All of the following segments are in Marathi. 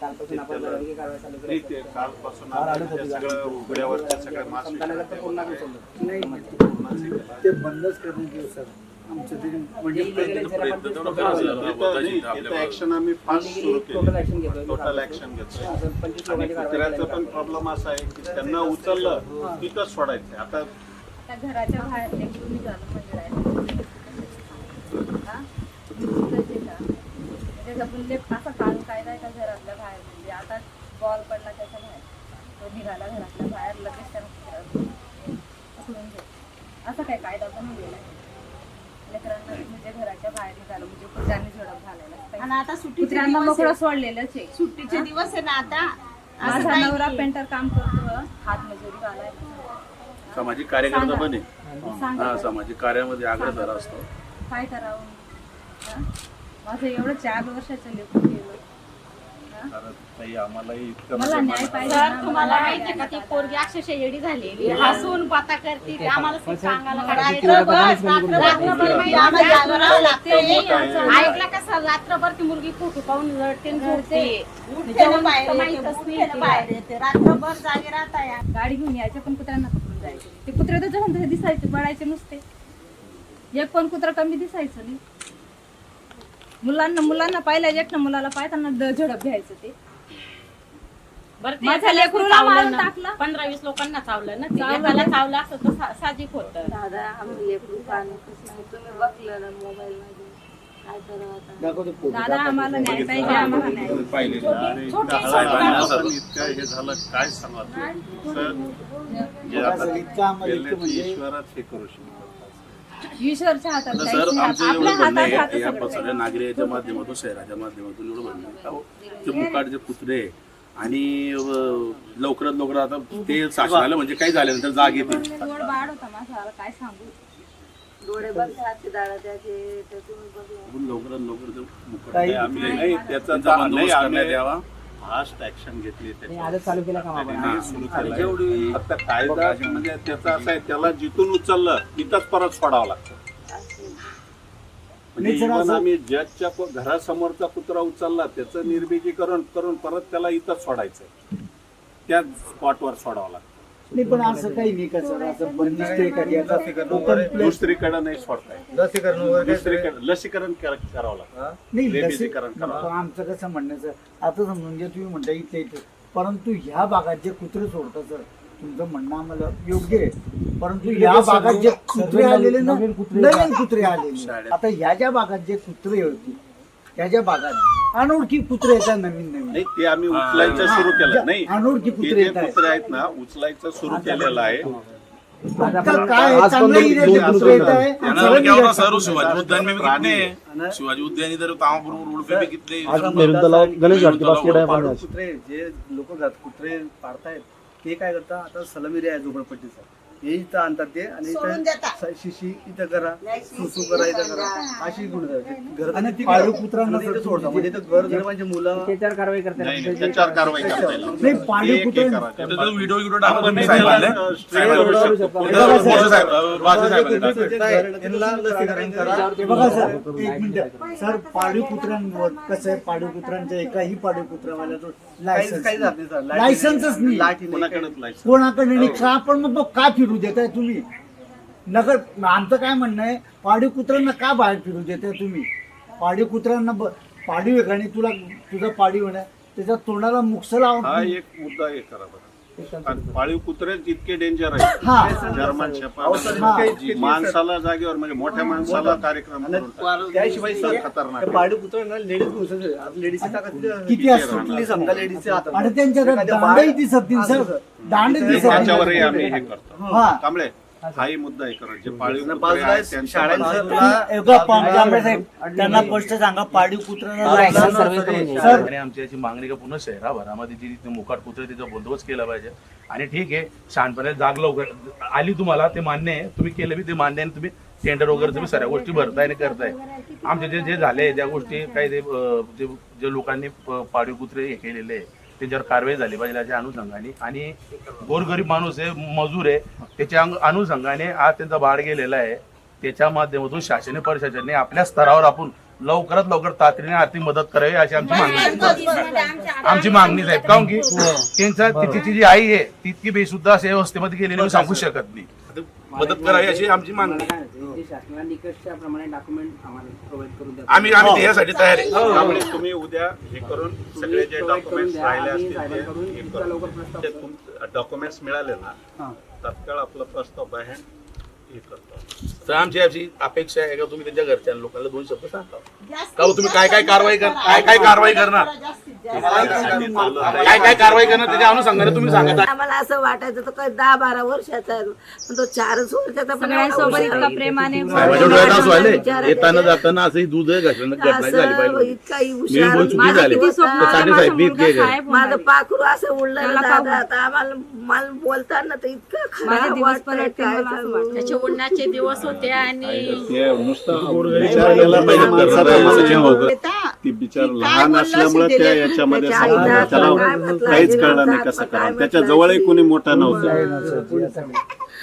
कालपासून आपण लढाई कारवाई चालू नाही केली. ते कालपासून सगळं उघड्यावरच्या सगळ्या पूर्ण नाही. ते बंदच करण्यात येईल सर. आमचं ते म्हणजे ऍक्शन आम्ही फास्ट सुरू टोटल ऍक्शन केली टोटल ऍक्शन आणि कुत्र्याचं. पण प्रॉब्लेम असा आहे की त्यांना उचललं तिथंच सोडायचं आता घराच्या बाहेर म्हणजे. हा? म्हणजे असा कायदा आहे का घरातल्या बाहेर म्हणजे आता बॉल पडला त्याच्या बाहेर तो निघाला घरातल्या बाहेर लगेच त्यानं घेत असं काय कायदा पण लेकरांना म्हणजे घराच्या बाहेर निघालं म्हणजे कुत्र्यांनी झडप घालायला आणि आता सुट्टीचे कुत्र्यांना दिवस मोकळं आहे. सोडलेलंच आहे. सुट्टीचे दिवस आहे ना आता. असं माझा काही नवरा नाही. पेंटर काम करतो हात मजुरी घालाय सामाजिक कार्यकर्ता पण आहे सांगा. हा सामाजिक कार्यामध्ये अग्रसर असतो. काय करावं? हा? माझं एवढं चार वर्षाचं लेकरू गेलं? कारण ताई आम्हालाही इतकं मला म्हणजे न्याय पाहिजे सर ना, तुम्हाला माहिती का ती पोरगी अक्षरशः येडी झालेली हसून पाता करते ती आम्हाला ते सांगायला किती रात्रभर बघायला रात्रभर माहिती आम्हाला ती मुलगी फोटो पाहून रडते आणि झोपते. माहीतच नाही तिला. येते. रात्रभर जागे राहता या. गाडी घेऊन यायचे पण कुत्र्यांना पकडून जायचे. ते कुत्रे तर जसं तसे दिसायचे पडायचे नुसते. एक पण कुत्रा कमी दिसायचं नाही. मुलांना मुलांना पाहिल्या एकट्या मुलाला पाहताना द- झडप घ्यायचं ते. बरं ते माझ्या एकालाच लेकरूला चावलं मारून ना. टाकलं. पंधरा वीस लोकांना चावलं ना. ते चावलं एकाला ना. चावलं असं तर सा- साहजिक होतं. दादा आम्ही लेकरू पाहणं तुम्ही बघलं ना मोबाईल मध्ये. काय करावं आता? दाखवतो फोटो दादा आम्हाला न्याय पाहिजे आम्हाला न्याय. पाहिले. अरे इतकं हळहळ पण इतकं हे झालं काय सांगा सर जे आता इतकं आम्हाला इतकं गेल्याची म्हणजे ईश्वरच हे करू शकतो. ईश्वरच्या हातात काहीच सर नाही. आमचं आपल्या एवढं म्हणणं हातात आहे या सगळ्या नागरिकाच्या माध्यमातून शहराच्या माध्यमातून एवढं म्हणणं आहे. का हो, ते मुकाट जे कुत्रे आहे, आणि अं, लवकरात लवकर आता ते शासनाला म्हणजे काही झाल्यानंतर जाग येते. गोड बाळ होता माझा काय सांगू? डोळे दाडा त्याचे तुम्ही आपण लवकरात लवकर ते मुकाट काही- ते आम्ही नाही त्याचा त्यांचा करण्यात यावा फास्ट ऍक्शन घेतली नाही, त्याच्यावर. आजच चालू केला काम आपण आणि सुरू आणि केलं. जेवढी- आता कायदा म्हणजे त्याचा असं आहे त्याला जिथून उचललं तिथंच परत सोडावं लागतं. म्हणजे नाही, जर even असं- आम्ही जजच्या प- घरासमोरचा कुत्रा उचलला त्याचं निर्बीजीकरण करून परत त्याला इथंच सोडायचं त्याच स्पॉटवर सोडावं लागतं. नाही पण असं काही नाही का सर? असं बंदिस्त आता open place- दुसरीकडे नाही सोडताय. लसीकरण वगैरे काही दुसरीकडे लसीकरण कर- करावं लागतं. नाही रेबीजीकरण लसी- करावं. आमचं कसं म्हणण्याचं आता समजून घ्या तुम्ही म्हणता इथे इथे. परंतु ह्या भागात जे कुत्रे सोडतात सर तुमचं म्हणणं आम्हाला योग्य आहे. परंतु ह्या भागात जे कुत्रे आलेले ना नवीन कुत्रे आलेले. आता ह्या ज्या भागात जे कुत्रे होते ह्या ज्या भागात अनोळखी कुत्रे येतात नवीन नवीन. नाही ते आम्ही उचलायचं सुरू केलं. नाही अनोळखी ते कुत्रे जे येत आहेत कुत्रे आहेत ना उचलायचं सुरू केलेलं आहे. आता काय आहे, चांगल्या एरियातले कुत्रे येत आहे त्यांना सरळ क्या होता निघत सर नाही. शिवाजी उद्यान में भी प्राणी. कितने शिवाजी उद्यान इधर तामापूर रोड पे भी कितने? मेरून तलाव गणेश घाट के पास मेरून केडा तलाव. आहे कुत्रे जे लोक कुत्रे पाळतायत ते काय करतात? आता सलमी आहे झोपडपट्टीचा हे इथं आणतात ते आणि सोडून देतात. शिशी इथं करा सुसू करा इथं करा. अशी गुण घर आणि सोडतात. म्हणजे इथं घर गरिबांची मुलं त्याच्यावर कारवाई करतात नाही नाही, त्याच्यावर कारवाई करता येईल नाही. पाळीव एक- एक कुत्रे करायचं. तर तो व्हिडिओ व्हिडिओ टाकून मोठे साहेब अ, त्यांना लसीकरण करा. हे बघा सर एक मिनिट. सर पाळीव कुत्र्यांवर कसं आहे? पाळीव कुत्र्यांच्या एकाही पाळीव कुत्र्यावाल्या तो काहीच लायसन्स काही झालं नाही सर. लाठी लायसन्सच नाही. नाही कोणाकडेच कोणाकडे नाही. का पण मग मग का फिरू देताय तुम्ही. नगर आमचं काय म्हणणं आहे पाळीव कुत्र्यांना का बाहेर फिरू देताय तुम्ही? पाळीव कुत्र्यांना ब- पाळीव आहे आणि तुला तुझा पाळीव आहे त्याच्या तोंडाला मुक्स हा लावून एक मुद्दा हे करा बरं. पाळीव कुत्रे इतके डेंजर आहेत. हा. जर्मन शेपर्ड माणसाला जागेवर म्हणजे मोठ्या माणसाला कार्यक्रम. त्याशिवाय सर खतरनाक आहे. पाडू पुत्र ना लेडीज ताकद किती असतो कुठली समजा हातात? आणि दांडही दिसत दांडे. त्याच्यावरही आम्ही हे करतो. हा. कांबळे हाही मुद्दा आहे जे पाळीव कुत्रे बाजूला आहेत त्यांच्या शाळांचं त्यांना स्पष्ट सांगा पाळीव सर आणि आमची याची मागणी का पुन्हा शहराभरामध्ये जी ती मोकाट कुत्रे तिचा बंदोबस्त केला पाहिजे. आणि ठीक आहे शहाणपणे जाग लवकर. आली तुम्हाला ते मान्य आहे. तुम्ही केलं बी ते मान्य आहे. आणि तुम्ही टेंडर वगैरे तुम्ही सगळ्या गोष्टी भरताय आणि करताय. आमचे जे जे झाले त्या गोष्टी काही ते अं, जे जे लोकांनी प- पाळीव कुत्रे हे केलेले आहे, त्यांच्यावर कारवाई झाली पाहिजे याच्या अनुषंगाने. आणि गोरगरीब माणूस आहे मजूर आहे त्याच्या अंग- अनुषंगाने आज त्यांचा बाळ गेलेला आहे. त्याच्या माध्यमातून शासनीय प्रशासनाने आपल्या स्तरावर आपण लवकरात लवकर तातडीने आर्थिक मदत करावी अशी आमची मागणी आहे. आमची मागणी आहे काऊन की त्यांचा ती- तिची जी आई आहे ती इतकी बेसुद्धा अशा व्यवस्थेमध्ये गेलेली मी सांगू शकत नाही. मदत करावी अशी आमची मागणी आहे. शासनाला निकषच्या प्रमाणे डॉक्युमेंट आम्हाला प्रोव्हाइड करून द्या आम्ही आम्ही त्यासाठी तयार आहे त्यामुळे तुम्ही उद्या हे करून सगळे जे डॉक्युमेंट्स. राहिले असतील ते हे करून. डॉक्युमेंट्स मिळाले ना तत्काळ आपला प्रस्ताव बाय हँड हे करतो तर आमची अशी अपेक्षा आहे का तुम्ही त्यांच्या घरच्या लोकांना दोन शब्द सांगा. का हो तुम्ही काय काय कारवाई कर काय काय कारवाई करणार? काय काय कारवाई करणार त्याच्या अनुषंगाने तुम्ही सांगा. आम्हाला असं वाटायचं तो काय दहा बारा वर्षाचा आहे. पण तो चारच वर्षाचा पण इतका. प्रेमाने. येताना जाताना असंही दूध घटना घटना झाली असं पाहिजे इतकाही मी हुशार माझं पाखरू असं उडलं. आता आम्हाला मला बोलताना तर इतकं माझे खरं दिवस वाटतं परत काय मला असं सांगू. वाटतं. त्याचे उन्हाचे दिवस होते आणि ते नुसतं विचार केला पाहिजे माणसाचा सचिन भाऊ. ती बिचार लहान असल्यामुळे त्या याच्यामध्ये सापडला. त्याला काहीच कळलं नाही कसं करावं त्याच्या जवळही आजी. कोणी मोठा नव्हता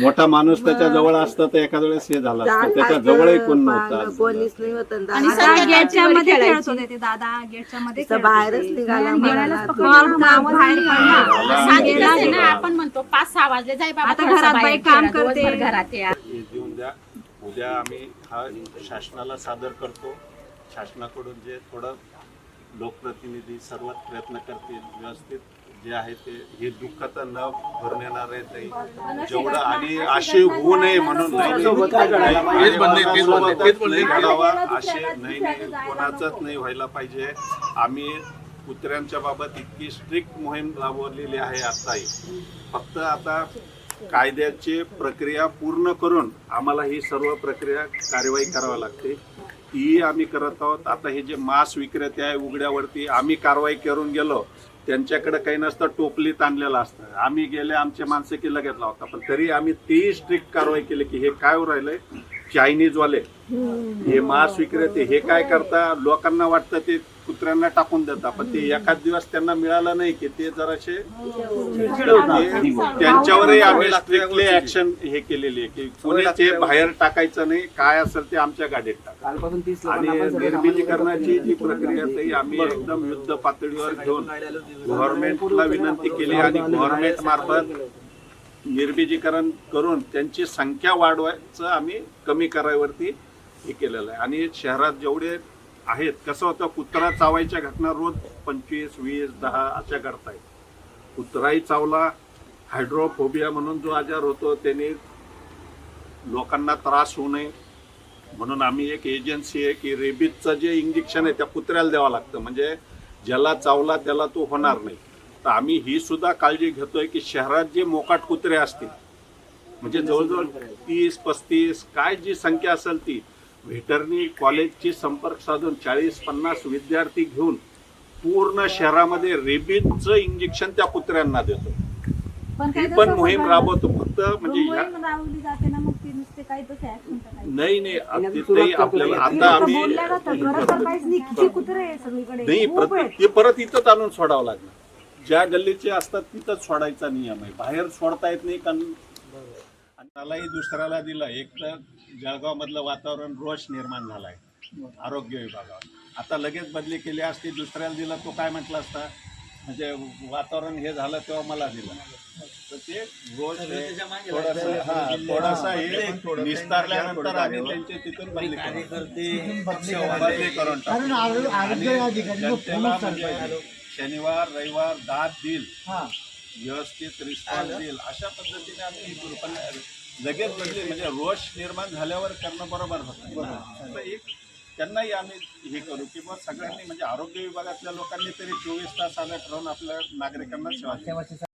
मोठा माणूस त्याच्याजवळ असता तर एखाद्या वेळेस हे झालं असतं त्याच्या जवळही कोण नव्हता कोणीच नाही होत आणि दादा. सगळ्या गेटच्या मध्ये खेळायची. खेळत होते ते दादा गेटच्या मध्ये नुसतं खेळत बाहेरच होते. निघाला बाहेर. सांगितलं ना आपण म्हणतो पाच सहा वाजले जाय बाबा आता थोडंसं घरात बाहेर काम खेळा, दिवसभर करते. घरात या उद्या आम्ही हा शासनाला सादर करतो. शासनाकडून जे थोडं लोकप्रतिनिधी सर्वात प्रयत्न करतील व्यवस्थित जे आहे ते हे दुःख तर न भरून येणार आहे ते जेवढं आणि असे होऊ नये म्हणून. नाही घडावा, असे नाही नाही कोणाचंच नाही व्हायला पाहिजे. आम्ही कुत्र्यांच्या बाबत इतकी स्ट्रिक्ट मोहीम राबवलेली आहे आताही. फक्त आता कायद्याची प्रक्रिया पूर्ण करून आम्हाला ही सर्व प्रक्रिया कार्यवाही करावी लागते. ही आम्ही करत आहोत. आता हे जे मांस विक्रेते आहे उघड्यावरती आम्ही कारवाई करून गेलो त्यांच्याकडे काही नसतं टोपलीत आणलेलं असतं. आम्ही गेले आमचे माणसं की लगेच लावतात. पण तरी आम्ही ती स्ट्रिक्ट कारवाई केली की हे काय राहिलंय? चायनीजवाले हे मांस विक्रेते हे काय करता? लोकांना वाटतं ते कुत्र्यांना टाकून देतात. पण ते एखाद दिवस त्यांना मिळालं नाही की ते जराशे त्यांच्यावरही आम्ही स्ट्रिक्टली ऍक्शन हे केलेली आहे की कोणी ते बाहेर टाकायचं नाही काय असेल ते आमच्या गाडीत टाका. आणि निर्मितीकरणाची जी प्रक्रिया ती आम्ही एकदम युद्ध पातळीवर घेऊन गव्हर्नमेंटला विनंती केली आणि गव्हर्नमेंट मार्फत निर्बीजीकरण करून त्यांची संख्या वाढवायचं आम्ही कमी करायवरती हे केलेलं आहे. आणि शहरात जेवढे आहेत कसं होतं कुत्रा चावायच्या घटना रोज पंचवीस वीस दहा अशा घडत आहेत कुत्राही चावला हायड्रोफोबिया म्हणून जो आजार होतो त्याने लोकांना त्रास होऊ नये. म्हणून आम्ही एक एजन्सी आहे की रेबीजचं जे इंजेक्शन आहे त्या कुत्र्याला द्यावं लागतं. म्हणजे ज्याला चावला त्याला तो होणार नाही. तर आम्ही ही सुद्धा काळजी घेतोय की शहरात जे मोकाट कुत्रे असतील म्हणजे जवळजवळ तीस पस्तीस काय जी संख्या असेल ती व्हेटरनी कॉलेजची संपर्क साधून चाळीस पन्नास विद्यार्थी घेऊन पूर्ण शहरामध्ये रेबीजचं इंजेक्शन त्या कुत्र्यांना देतो पण ही पण मोहीम राबवतो फक्त म्हणजे ह्या मोहीम राबवली जाते ना मग ती नुसते काही तसं action करायचं. नाही नाही आपल्याला. आता आम्ही नाही. ते परत इथंच आणून सोडावं लागणार ज्या गल्लीचे असतात तिथंच सोडायचा नियम आहे. बाहेर सोडता येत नाही कारण आणि त्यालाही दुसऱ्याला दिलं. एक तर जळगाव मधलं वातावरण रोष निर्माण झालाय आरोग्य विभागावर. आता लगेच बदली केली असती दुसऱ्याला दिलं तो काय म्हटलं असता? म्हणजे वातावरण हे झालं तेव्हा मला दिलं. तर ते रोष थोडस हा थोडासा हे निस्तारल्यानंतर आम्ही त्यांचे तिथून बदली. बदली करून जनतेला म्हणजे शनिवार रविवार दात देईल. व्यवस्थित रिस्पॉन्स देईल. अशा पद्धतीने आम्ही पण लगेच बदली म्हणजे रोष निर्माण झाल्यावर करणं बरोबर होत एक त्यांनाही आम्ही हे करू किंवा सगळ्यांनी म्हणजे आरोग्य विभागातल्या लोकांनी तरी चोवीस तास अलर्ट राहून आपल्या नागरिकांना सेवा.